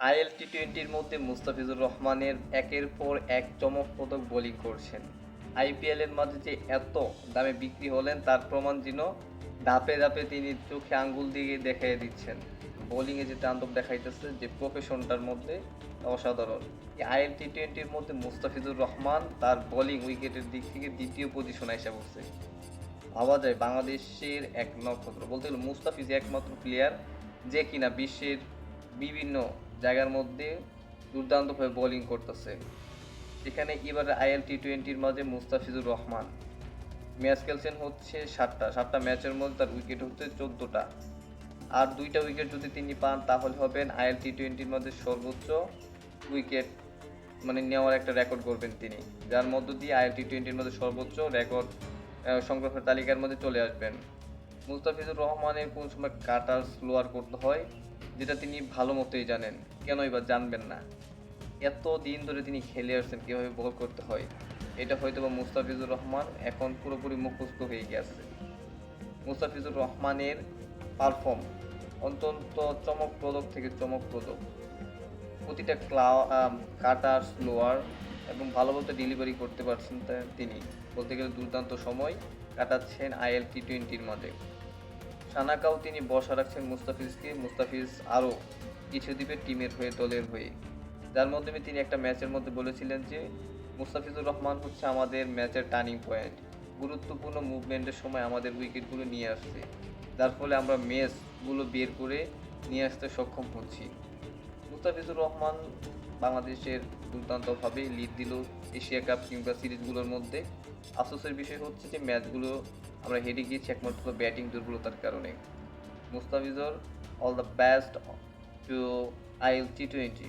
IL টি টোয়েন্টির মধ্যে মুস্তাফিজুর রহমানের একের পর এক চমকপ্রদক বোলিং করছেন। আইপিএলের মাঝে যে এত দামে বিক্রি হলেন, তার প্রমাণ যেন ধাপে ধাপে তিনি চোখে আঙ্গুল দিয়ে দেখাই দিচ্ছেন। বোলিংয়ে যে তাণ্ডব দেখাইতেছে, যে প্রফেশনটার মধ্যে অসাধারণ। আইএল টি টোয়েন্টির মধ্যে মুস্তাফিজুর রহমান তার বোলিং উইকেটের দিক থেকে দ্বিতীয় পজিশনে এসে পড়ছে। ভাবা যায় বাংলাদেশের এক নক্ষত্র। বলতে গেলে মুস্তাফিজ একমাত্র প্লেয়ার যে কিনা বিশ্বের বিভিন্ন জায়গার মধ্যে দুর্দান্তভাবে বোলিং করতেছে। সেখানে এবারে আইএল টি টোয়েন্টির মাঝে মুস্তাফিজুর রহমান। ম্যাচ খেলছেন হচ্ছে সাতটা। সাতটা ম্যাচের মধ্যে তার উইকেট হচ্ছে চোদ্দোটা। আর দুইটা উইকেট যদি তিনি পান, তাহলে হবেন আইএল টি টোয়েন্টির মধ্যে সর্বোচ্চ উইকেট মানে নেওয়ার একটা রেকর্ড করবেন তিনি। যার মধ্য দিয়ে আইএল টি টোয়েন্টির মধ্যে সর্বোচ্চ রেকর্ড সংগ্রহের তালিকার মধ্যে চলে আসবেন। মুস্তাফিজুর রহমানের কোন সময় কাটার স্লোয়ার করতে হয় যেটা তিনি ভালো মতোই জানেন, কেনই বা জানবেন না। এত দিন ধরে তিনি খেলে আসছেন, কীভাবে বল করতে হয়, এটা হয়তো বা মুস্তাফিজুর রহমান এখন পুরোপুরি মুখস্থ হয়ে গেছে। মুস্তাফিজুর রহমানের পারফর্ম অত্যন্ত চমকপ্রদক থেকে চমকপ্রদক প্রতিটা ক্লা কাটার স্লোয়ার এবং ভালো মতো ডেলিভারি করতে পারছেন তিনি। বলতে গেলে দুর্দান্ত সময় কাটাচ্ছেন আইএল টি টোয়েন্টির মাঝে সানাকাও তিনি বসা রাখছেন মুস্তাফিজকে। মুস্তাফিজ আরও কিছু দিবে টিমের হয়ে দলের হয়ে। যার মাধ্যমে তিনি একটা ম্যাচের মধ্যে বলেছিলেন যে, মুস্তাফিজুর রহমান হচ্ছে আমাদের ম্যাচের টার্নিং পয়েন্ট। গুরুত্বপূর্ণ মুভমেন্টের সময় আমাদের উইকেটগুলো নিয়ে আসছে। যার ফলে আমরা ম্যাচগুলো বের করে নিয়ে আসতে সক্ষম হচ্ছি। মুস্তাফিজুর রহমান বাংলাদেশের দুর্দান্তভাবে লিড দিল এশিয়া কাপ কিংবা সিরিজগুলোর মধ্যে। আফসোসের বিষয় হচ্ছে যে ম্যাচগুলো আমরা হেরে গিয়েছি একমাত্র ব্যাটিং দুর্বলতার কারণে। Mustafizur all the best to IL T twenty